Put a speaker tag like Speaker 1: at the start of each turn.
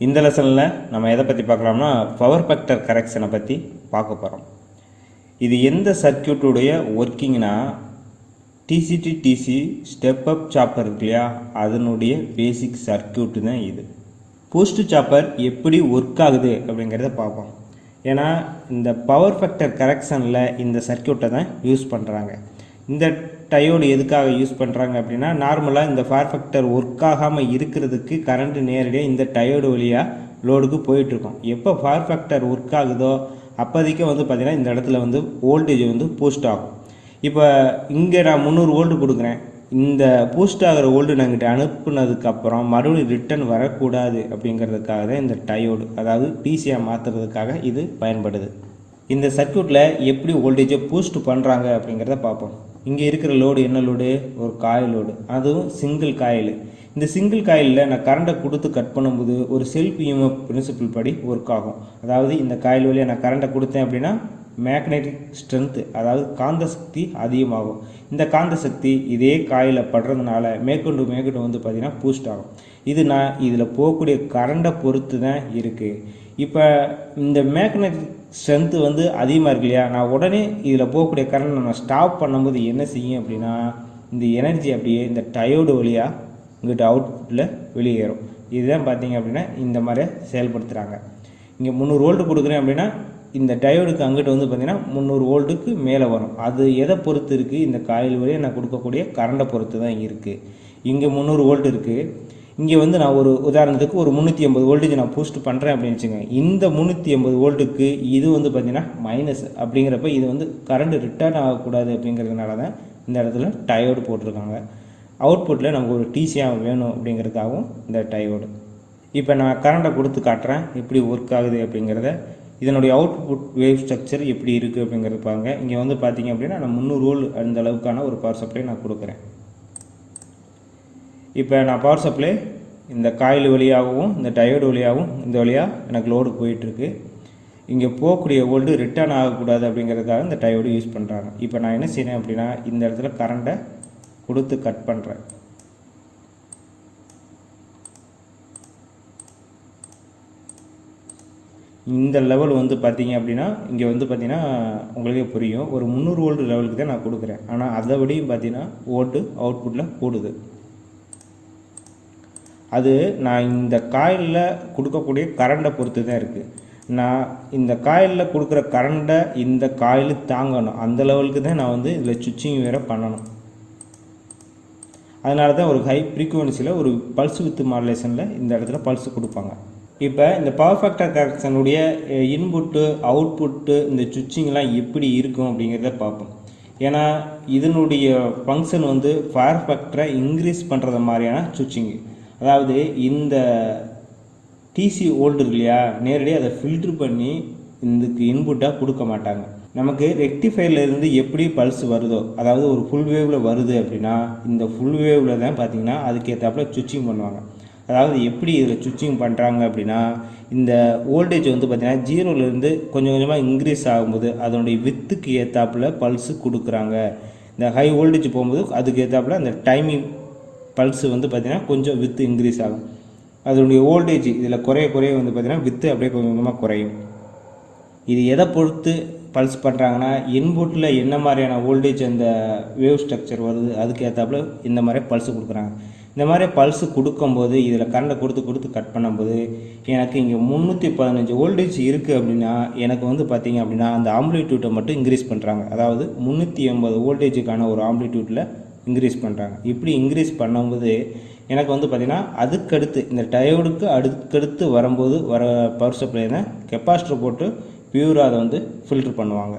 Speaker 1: இந்த லெசனில் நம்ம எதை பற்றி பார்க்கலாம்னா பவர் ஃபேக்டர் கரெக்ஷனை பற்றி பார்க்க போகிறோம் இது எந்த சர்க்கியூட்டுடைய ஒர்க்கிங்னா DC to DC step up chopper இருக்கு இல்லையா அதனுடைய பேசிக் சர்க்கியூட்டு தான் இது. பூஸ்ட் சாப்பர் எப்படி ஒர்க் ஆகுது அப்படிங்கிறத பார்ப்போம். ஏன்னா இந்த பவர் ஃபேக்டர் கரெக்ஷனில் இந்த சர்க்கியூட்டை தான் யூஸ் பண்ணுறாங்க இந்த டயோடு எதுக்காக யூஸ் பண்ணுறாங்க அப்படின்னா நார்மலாக இந்த ஃபேர் ஃபேக்டர் ஒர்க் ஆகாமல் இருக்கிறதுக்கு கரண்ட் நேரடியாக இந்த டயோடு வழியாக லோடுக்கு போயிட்டுருக்கோம். எப்போ ஃபேர் ஃபேக்டர் ஒர்க் ஆகுதோ அப்போதைக்கு வந்து பார்த்திங்கன்னா இந்த இடத்துல வந்து வோல்டேஜ் வந்து பூஸ்ட் ஆகும். இப்போ இங்கே நான் முந்நூறு ஓல்டு கொடுக்குறேன். இந்த பூஸ்ட் ஆகிற ஓல்டு நாங்கிட்ட அனுப்புனதுக்கப்புறம் மறுபடியும் ரிட்டர்ன் வரக்கூடாது அப்படிங்கிறதுக்காக தான் இந்த டயோடு அதாவது டிசியாக மாற்றுறதுக்காக இது பயன்படுது. இந்த சர்க்யூட்டில் எப்படி வோல்டேஜை பூஸ்ட் பண்ணுறாங்க அப்படிங்கிறத பார்ப்போம். இங்கே இருக்கிற லோடு என்ன லோடு ஒரு காயில் லோடு அதுவும் சிங்கிள் காயில் இந்த சிங்கிள் காயிலில் நான் கரண்ட்டை கொடுத்து கட் பண்ணும்போது ஒரு செல்ஃப் இஎம்எஃப் பிரின்சிபிள் படி ஒர்க் ஆகும். அதாவது இந்த காயில் வழியாக நான் கரண்ட்டை கொடுத்தேன் அப்படின்னா மேக்னெட்டிக் ஸ்ட்ரென்த்து அதாவது காந்த சக்தி அதிகமாகும். இந்த காந்த சக்தி இதே காயில் படுறதுனால மேற்கொண்டு மேற்கொண்டு வந்து பார்த்திங்கன்னா பூஸ்ட் ஆகும். இது நான் இதில் போகக்கூடிய கரண்ட்டை பொறுத்து தான் இருக்குது இப்போ இந்த மேக்னெட்டிக் ஸ்ட்ரென்த்து வந்து அதிகமாக இருக்கு இல்லையா? நான் உடனே இதில் போகக்கூடிய கரண்ட் நான் ஸ்டாப் பண்ணும்போது என்ன செய்யும் அப்படின்னா இந்த எனர்ஜி அப்படியே இந்த டயோடு வழியாக இங்கிட்ட அவுட்புட்டில் வெளியேறும். இதுதான் பார்த்தீங்க அப்படின்னா இந்த மாதிரி செயல்படுத்துகிறாங்க இங்கே முந்நூறு வோல்ட்டு கொடுக்குறேன் அப்படின்னா இந்த டயோடுக்கு அங்கிட்டு வந்து பார்த்திங்கன்னா முந்நூறு வோல்ட்டுக்கு மேலே வரும். அது எதை பொறுத்து இருக்குது இந்த காயில் வழியாக நான் கொடுக்கக்கூடிய கரண்டை பொறுத்து தான் இருக்குது இங்கே முந்நூறு வோல்ட் இருக்குது இங்கே வந்து நான் ஒரு உதாரணத்துக்கு ஒரு முந்நூற்றி ஐம்பது வோல்டேஜ் நான் பூஸ்ட் பண்ணுறேன் அப்படின்னு வச்சுக்கோங்க. இந்த முந்நூற்றி ஐம்பது வோல்ட்டுக்கு இது வந்து பார்த்திங்கன்னா மைனஸ் அப்படிங்கிறப்ப இது வந்து கரண்ட் ரிட்டர்ன் ஆகக்கூடாது அப்படிங்கிறதுனால தான் இந்த இடத்துல டயோடு போட்டிருக்காங்க. அவுட்புட்டில் நமக்கு ஒரு டிசியாக வேணும் அப்படிங்கிறதுக்காகவும் இந்த டயோடு இப்போ நான் கரண்ட்டை கொடுத்து காட்டுறேன். எப்படி ஒர்க் ஆகுது அப்படிங்கிறத இதனுடைய அவுட்புட் வேவ் ஸ்ட்ரக்சர் எப்படி இருக்குது அப்படிங்கிறது பாருங்க. இங்கே வந்து பார்த்தீங்க அப்படின்னா நான் முந்நூறு ரோல் அந்த அளவுக்கான ஒரு பவர் சப்ளை நான் கொடுக்குறேன். இப்போ நான் பவர் சப்ளை இந்த காயில் வழியாகவும் இந்த டயோடு வழியாகவும் இந்த வழியாக எனக்கு லோடு போயிட்டுருக்கு. இங்கே போகக்கூடிய ஓல்டு ரிட்டர்ன் ஆகக்கூடாது அப்படிங்கிறதுக்காக இந்த டயோடு யூஸ் பண்ணுறாங்க இப்போ நான் என்ன செய்கிறேன் அப்படின்னா இந்த இடத்துல கரண்ட்டை கொடுத்து கட் பண்ணுறேன் இந்த லெவல் வந்து பார்த்தீங்க அப்படின்னா இங்கே வந்து பார்த்தீங்கன்னா உங்களுக்கே புரியும். ஒரு முந்நூறு ஓல்டு லெவலுக்கு தான் நான் கொடுக்குறேன். ஆனால் அதை விடையும் பார்த்தீங்கன்னா ஓட்டு அவுட்புட்டில் கூடுது. அது நான் இந்த காயிலில் கொடுக்கக்கூடிய கரண்டை பொறுத்து தான் இருக்குது நான் இந்த காயிலில் கொடுக்குற கரண்டை இந்த காயில் தாங்கணும். அந்த லெவலுக்கு தான் நான் வந்து இதில் சுவிட்சிங் வேறு பண்ணணும். அதனால தான் ஒரு ஹை ஃப்ரீக்குவென்சியில் ஒரு பல்ஸ் வித் மாடுலேஷனில் இந்த இடத்துல பல்ஸ் கொடுப்பாங்க. இப்போ இந்த பவர் ஃபேக்டர் கரெக்ஷனுடைய இன்புட்டு அவுட்புட்டு இந்த சுவிட்சிங்லாம் எப்படி இருக்கும் அப்படிங்கிறத பார்ப்போம். ஏன்னா இதனுடைய ஃபங்க்ஷன் வந்து ஃபயர் ஃபேக்டரை இன்க்ரீஸ் பண்ணுறது மாதிரியான சுவிச்சிங்கு அதாவது இந்த டிசி ஓல்டு இருக்கு இல்லையா நேரடியாக அதை ஃபில்ட்ரு பண்ணி இதுக்கு இன்புட்டாக கொடுக்க மாட்டாங்க. நமக்கு ரெக்டிஃபையர்லேருந்து எப்படி பல்ஸ் வருதோ அதாவது ஒரு ஃபுல் வேவில் வருது அப்படின்னா இந்த ஃபுல் வேவில் தான் பார்த்தீங்கன்னா அதுக்கேற்றாப்புல சுவிட்சிங் பண்ணுவாங்க. அதாவது எப்படி இதில் சுவிட்சிங் பண்ணுறாங்க அப்படின்னா இந்த ஓல்டேஜ் வந்து பார்த்திங்கன்னா ஜீரோலேருந்து கொஞ்சம் கொஞ்சமாக இன்க்ரீஸ் ஆகும்போது அதனுடைய வித்துக்கு ஏற்றாப்புல பல்ஸு கொடுக்குறாங்க. இந்த ஹை ஓல்டேஜ் போகும்போது அதுக்கு ஏற்றாப்புல அந்த டைமிங் பல்ஸு வந்து பார்த்திங்கன்னா கொஞ்சம் வித்து இன்க்ரீஸ் ஆகும். அதனுடைய ஓல்டேஜ் இதில் குறைய குறைய வந்து பார்த்திங்கன்னா வித்து அப்படியே கொஞ்சம் கொஞ்சமாக குறையும். இது எதை பொறுத்து பல்ஸ் பண்ணுறாங்கன்னா இன்புட்டில் என்ன மாதிரியான ஓல்டேஜ் அந்த வேவ் ஸ்ட்ரக்சர் வருது அதுக்கு ஏற்றாப்புல இந்த மாதிரி பல்ஸ் கொடுக்குறாங்க. இந்த மாதிரி பல்ஸு கொடுக்கும்போது இதில் கரண்டை கொடுத்து கொடுத்து கட் பண்ணும்போது எனக்கு இங்கே முந்நூற்றி பதினஞ்சு வோல்டேஜ் இருக்குது அப்படின்னா எனக்கு வந்து பார்த்திங்க அப்படின்னா அந்த ஆம்பிளிடியூட்டை மட்டும் இன்க்ரீஸ் பண்ணுறாங்க அதாவது முந்நூற்றி எண்பது வோல்டேஜுக்கான ஒரு ஆம்பிளிடியூட்டில் இன்க்ரீஸ் பண்ணுறாங்க இப்படி இன்க்ரீஸ் பண்ணும்போது எனக்கு வந்து பார்த்திங்கன்னா அதுக்கடுத்து இந்த டயோடுக்கு அடுக்கடுத்து வரும்போது வர பவர் சப்ளை தான் கெப்பாசிட்டர் போட்டு பியூராக அதை வந்து ஃபில்ட்ரு பண்ணுவாங்க.